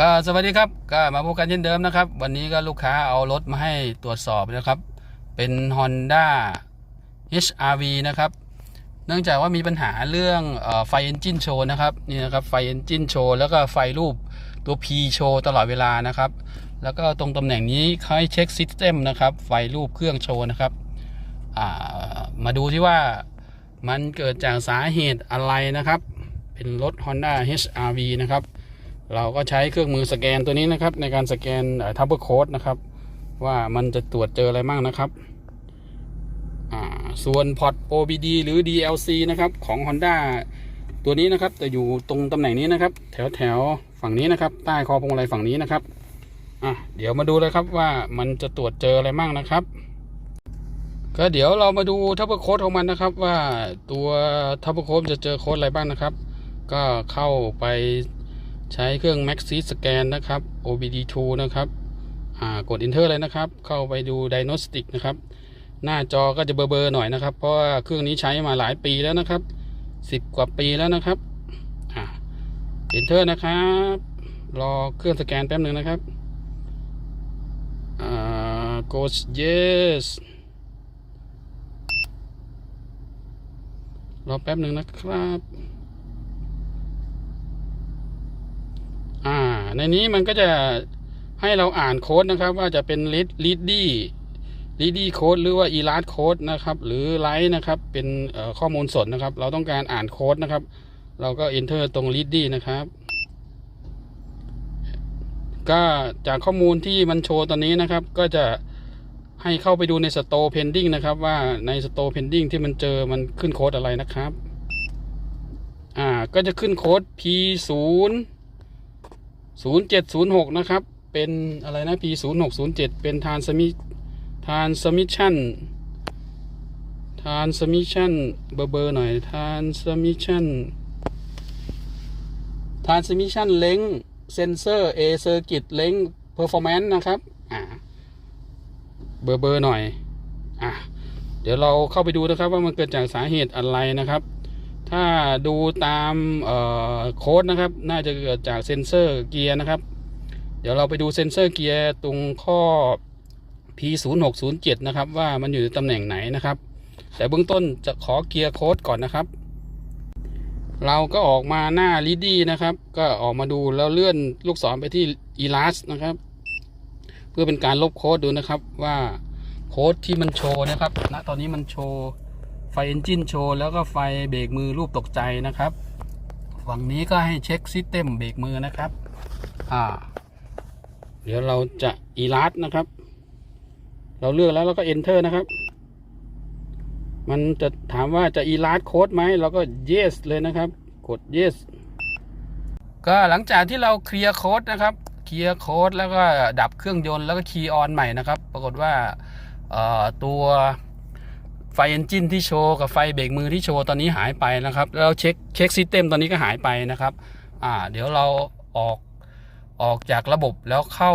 ก็สวัสดีครับก็มาพบกันเช่นเดิมนะครับ วันนี้ก็ลูกค้าเอารถมาให้ตรวจสอบนะครับ เป็น Honda HRV นะครับ เนื่องจากว่ามีปัญหาเรื่องอไฟเอนจินโชว์นะครับนี่นะครับไฟเอนจินโชว์แล้วก็ไฟรูปตัว P โชว์ตลอดเวลานะครับ แล้วก็ตรงตำแหน่งนี้เขาให้เช็คซิสเต็มนะครับ ไฟรูปเครื่องโชว์นะครับามาดูที่ว่ามันเกิดจากสาเหตุอะไรนะครับ เป็นรถ Honda HRV นะครับ เราก็ใช้เครื่องมือสแกนตัวนี้นะครับ ในการสแกนทับเบิลโค้ดนะครับ ว่ามันจะตรวจเจออะไรมั่งนะครับส่วนพอร์ต OBD หรือ DLC นะครับของ Honda ตัวนี้นะครับจะอยู่ตรงตำแหน่งนี้นะครับ แถวแถวฝั่งนี้นะครับ ใต้คอพวงมาลัยฝั่งนี้นะครับอะเดี๋ยวมาดูเลยครับว่ามันจะตรวจเจออะไรมั่งนะครับ ก็เดี๋ยวเรามาดูทับเบิลโค้ดของมันนะครับ ว่าตัวทับเบิลโค้ดจะเจอโค้ดอะไรบ้างนะครับ ก็เข้าไป ใช้เครื่อง Maxi Scan นะครับ OBD2 นะครับกด Enter เลยนะครับ เข้าไปดู Diagnostic นะครับ หน้าจอก็จะเบลอๆหน่อยนะครับ เพราะว่าเครื่องนี้ใช้มาหลายปีแล้วนะครับ 10 กว่าปีแล้วนะครับ Enter นะครับ รอเครื่องสแกนแป๊บหนึ่งนะครับอ่ากด yes รอแป๊บหนึ่งนะครับ อ่า ในนี้มันก็จะให้เราอ่านโค้ดนะครับ ว่าจะเป็น lead leady leady code หรือว่า elast code นะครับหรือ light นะครับเป็นข้อมูลสดนะครับ เราต้องการอ่านโค้ดนะครับ เราก็ enter ตรง leady นะครับ ก็จากข้อมูลที่มันโชว์ตอนนี้นะครับ ก็จะให้เข้าไปดูใน store pending นะครับ ว่าใน store pending ที่มันเจอมันขึ้นโค้ดอะไรนะครับ อ่าก็จะขึ้นโค้ด p 0 0706 นะครับ เป็นอะไรนะ P 0607 เป็นทานสมิทานสมิชันทานสมิชันเบอร์เบอร์หน่อยทานสมิชันทานสมิชันเล้งเซนเซอร์เอเซอร์กิตเล้งเพอร์ฟอร์แมนซ์นะครับอ่าเบอร์เบอร์หน่อยอะเดี๋ยวเราเข้าไปดูนะครับว่ามันเกิดจากสาเหตุอะไรนะครับ ถ้าดูตามโค้ดนะครับ น่าจะเกิดจากเซ็นเซอร์เกียร์นะครับ เดี๋ยวเราไปดูเซ็นเซอร์เกียร์ตรงข้อ P0607 นะครับ ว่ามันอยู่ในตำแหน่งไหนนะครับ แต่เบื้องต้นจะขอเกียร์โค้ดก่อนนะครับ เราก็ออกมาหน้า l ีดี้นะครับ ก็ออกมาดูแล้วเลื่อนลูกศรไปที่ Elas นะครับ เพื่อเป็นการลบโค้ดดูนะครับว่าโค้ดที่มันโชว์นะครับณตอนนี้มันโชว์ ฟเอนจินโชว์แล้วก็ไฟเบรกมือรูปตกใจนะครับ ฝั่งนี้ก็ให้เช็คซิสเต็มเบรกมือนะครับ อ่า เดี๋ยวเราจะอีลัสนะครับ เราเลือกแล้วเราก็ enter นะครับ มันจะถามว่าจะอีลัสโค้ดไหมเราก็ yes เลยนะครับ กด yes ก็หลังจากที่เราเคลียร์โค้ดนะครับ เคลียร์โค้ดแล้วก็ดับเครื่องยนต์แล้วก็คีย์ออนใหม่นะครับ ปรากฏว่าตัว ไฟเอนจินที่โชว์กับไฟเบรกมือที่โชว์ตอนนี้หายไปนะครับแล้วเช็คเช็คซิสเต็มตอนนี้ก็หายไปนะครับอ่าเดี๋ยวเราออกออกจากระบบแล้วเข้า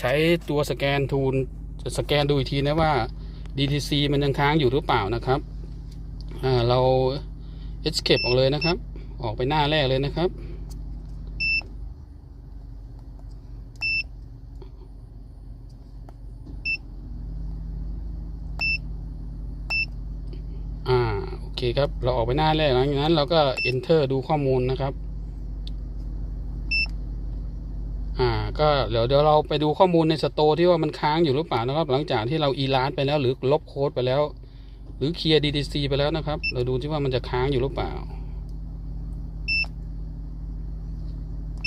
ใช้ตัวสแกนทูลจะสแกนดูอีกทีนะว่า DTC มันยังค้างอยู่หรือเปล่านะครับอ่าเรา escape ออกเลยนะครับ ออกไปหน้าแรกเลยนะครับ อ่าโอ เคครับ เราออกไปหน้าแรกหลังจากนั้นเราก็ enter ดูข้อมูลนะครับ อ่า ก็เดี๋ยวเดี๋ยวเราไปดูข้อมูลในสโตที่ว่ามันค้างอยู่หรือเปล่านะครับ หลังจากที่เรา e l a s ไปแล้วหรือลบโค้ดไปแล้ว หรือเคลียร์ DTC ไปแล้วนะครับ เราดูที่ว่ามันจะค้างอยู่หรือเปล่า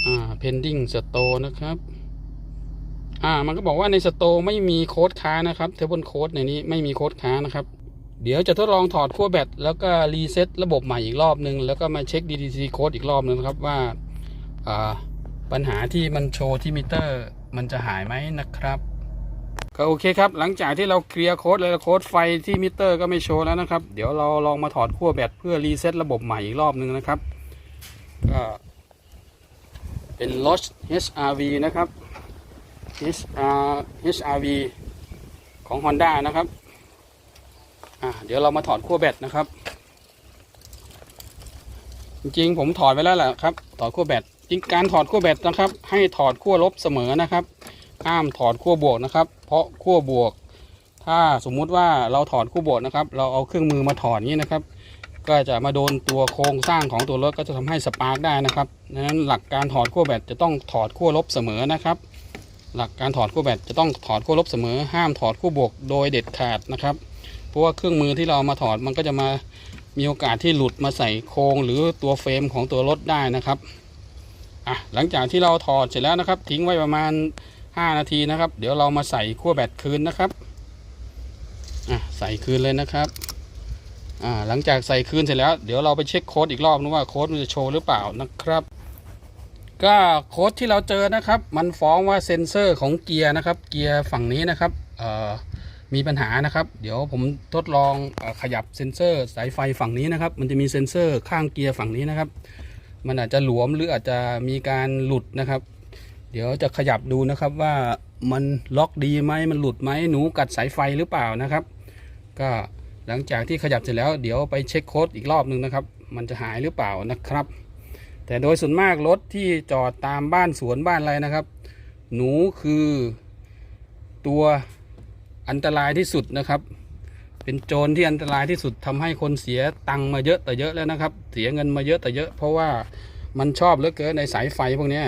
อ่า pending store นะครับอ่า มันก็บอกว่าในสโตไม่มีโค้ดค้านะครับเทเบิลโค้ดในนี้ไม่มีโค้ดค้านะครับ เดี๋ยวจะทดลองถอดขั้วแบตแล้วก็รีเซ็ตระบบใหม่อีกรอบนึง แล้วก็มาเช็ค DTC โค้ดอีกรอบนึงนะครับว่าปัญหาที่มันโชว์ที่มิเตอร์ มันจะหายไหมนะครับก็โอเคครับ หลังจากที่เราเคลียร์โค้ดแล้วโค้ดไฟที่มิเตอร์ก็ไม่โชว์แล้วนะครับ เดี๋ยวเราลองมาถอดขั้วแบตเพื่อรีเซ็ตระบบใหม่อีกรอบนึงนะครับก็เป็น l o s HRV นะครับ HR HRV ของ Honda นะครับ อะเดี๋ยวเรามาถอดขั้วแบตนะครับ จริงๆผมถอดไว้แล้วแหละครับ ถอดขั้วแบตจริงการถอดขั้วแบตนะครับ ให้ถอดขั้วลบเสมอนะครับห้ามถอดขั้วบวกนะครับ เพราะขั้วบวก ถ้าสมมุติว่าเราถอดขั้วบวกนะครับ เราเอาเครื่องมือมาถอดนี้นะครับ ก็จะมาโดนตัวโครงสร้างของตัวรถก็จะทำให้สปาร์กได้นะครับดังนั้นหลักการถอดขั้วแบตจะต้องถอดขั้วลบเสมอนะครับหลักการถอดขั้วแบตจะต้องถอดขั้วลบเสมอห้ามถอดขั้วบวกโดยเด็ดขาดนะครับ ราะว่าเครื่องมือที่เรามาถอดมันก็จะมามีโอกาสที่หลุดมาใส่โครงหรือตัวเฟรมของตัวรถได้นะครับอะหลังจากที่เราถอดเสร็จแล้วนะครับ ทิ้งไว้ประมาณ 5 นาทีนะครับ เดี๋ยวเรามาใส่ขั้วแบตคืนนะครับอะใส่คืนเลยนะครับอ่าหลังจากใส่คืนเสร็จแล้วเดี๋ยวเราไปเช็คโค้ดอีกรอบนึงว่าโค้ดมันจะโชว์หรือเปล่านะครับ ก็โค้ดที่เราเจอนะครับ มันฟ้องว่าเซ็นเซอร์ของเกียร์นะครับ เกียร์ฝั่งนี้นะครับเอ่อ มีปัญหานะครับ เดี๋ยวผมทดลองอขยับเซ็นเซอร์สายไฟฝั่งนี้นะครับ มันจะมีเซ็นเซอร์ข้างเกียร์ฝั่งนี้นะครับ มันอาจจะหลวมหรืออาจจะมีการหลุดนะครับ เดี๋ยวจะขยับดูนะครับว่ามันล็อกดีไหมมันหลุดไหมหนูกัดสายไฟหรือเปล่านะครับ ก็หลังจากที่ขยับเสร็จแล้วเดี๋ยวไปเช็คโค้ดอีกรอบหนึ่งนะครับ มันจะหายหรือเปล่านะครับ แต่โดยส่วนมากรถที่จอดตามบ้านสวนบ้านอะไรนะครับ หนูคือตัว อันตรายที่สุดนะครับ เป็นโจรที่อันตรายที่สุดทำให้คนเสียตังค์มาเยอะแต่เยอะแล้วนะครับ เสียเงินมาเยอะแต่เยอะ เพราะว่ามันชอบเหลือเกินในสายไฟพวกนี้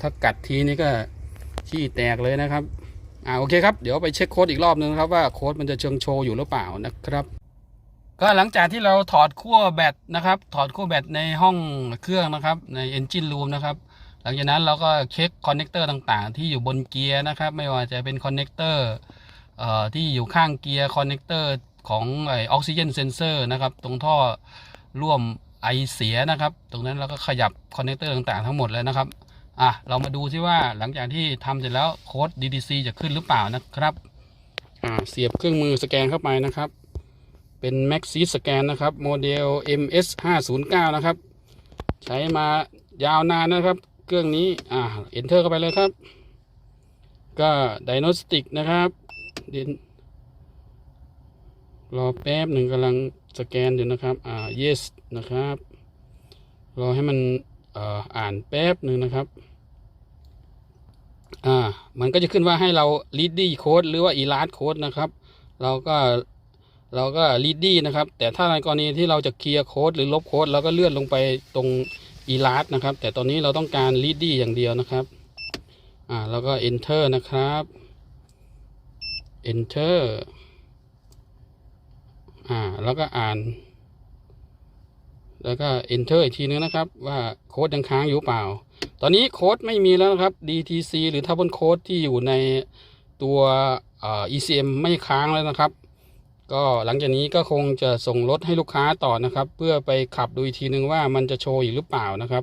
ถ้ากัดทีนี้ก็ขี้แตกเลยนะครับอ่าโอเคครับเดี๋ยวไปเช็คโค้ดอีกรอบนึงครับว่าโค้ดมันจะเชิงโชว์อยู่หรือเปล่านะครับ ก็หลังจากที่เราถอดขั้วแบตนะครับ ถอดขั้วแบตในห้องเครื่องนะครับใน Engine Room นะครับหลังจากนั้นเราก็เช็คคอนเนคเตอร์ต่างๆ ที่อยู่บนเกียร์นะครับ ไม่ว่าจะเป็นคอนเนคเตอร์ ที่อยู่ข้างเกียร์คอนเนคเตอร์ของไอออกซิเจนเซนเซอร์นะครับ ตรงท่อร่วมไอเสียนะครับ ตรงนั้นเราก็ขยับคอนเนคเตอร์ต่างๆทั้งหมดเลยนะครับอะเรามาดูซิว่าหลังจากที่ทำเสร็จแล้วโค้ด DDC จะขึ้นหรือเปล่านะครับอ่าเสียบเครื่องมือสแกนเข้าไปนะครับ เป็น Maxis สแกนนะครับโมเดล MS 509นะครับ ใช้มายาวนานนะครับ เครื่องนี้อ่า Enter เข้าไปเลยครับ ก็ Diagnostic นะครับ เดี๋ยวรอแป๊บหนึ่งกำลังสแกนอยู่นะครับ อ่า Yes นะครับ รอให้มันอ่ออ่านแป๊บหนึ่งนะครับ อ่า มันก็จะขึ้นว่าให้เรา ready code หรือว่า erase code นะครับ เราก็เราก็ ready นะครับ แต่ถ้าในกรณีที่เราจะเคลียร์โค้ดหรือลบโค้ดเราก็เลื่อนลงไปตรง erase นะครับ แต่ตอนนี้เราต้องการ ready อย่างเดียวนะครับ อ่า แล้วก็ enter นะครับ enter อ่า แล้วก็อ่าน แล้วก็ enter อีกทีนึงนะครับ ว่าโค้ดยังค้างอยู่เปล่า ตอนนี้โค้ดไม่มีแล้วนะครับ DTC หรือทับบนโค้ดที่อยู่ในตัวเอ่อ ECM ไม่ค้างแล้วนะครับ ก็หลังจากนี้ก็คงจะส่งรถให้ลูกค้าต่อนะครับ เพื่อไปขับดูอีกทีนึงว่ามันจะโชว์อยู่หรือเปล่านะครับ